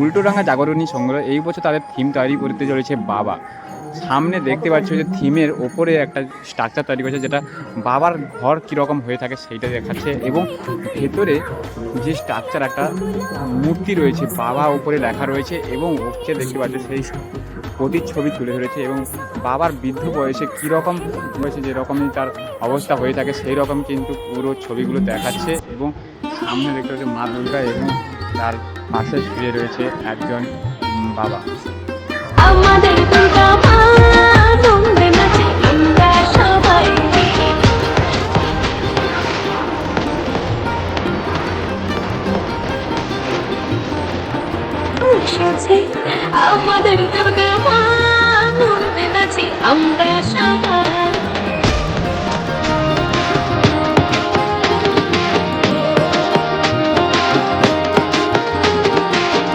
উল্টোডাঙ্গা জাগরণী সংগ্রহ এই বছর তাদের থিম তৈরি করতে চলেছে বাবা। সামনে দেখতে পাচ্ছ যে থিমের ওপরে একটা স্ট্রাকচার তৈরি করেছে যেটা বাবার ঘর কীরকম হয়ে থাকে সেইটা দেখাচ্ছে এবং ভেতরে যে স্ট্রাকচার একটা মূর্তি রয়েছে বাবা ওপরে লেখা রয়েছে এবং ওকে দেখতে পাচ্ছ সেই প্রতিচ্ছবি তুলে ধরেছে এবং বাবার বৃদ্ধ বয়সে কীরকম বয়সে যেরকমই তার অবস্থা হয়ে থাকে সেই রকম কিন্তু পুরো ছবিগুলো দেখাচ্ছে এবং সামনে দেখতে পাচ্ছি মা দুর্গা এবং তার পাশে শুয়ে রয়েছে একজন বাবা। আমাদের দুর্গা মা আমরা সবাই।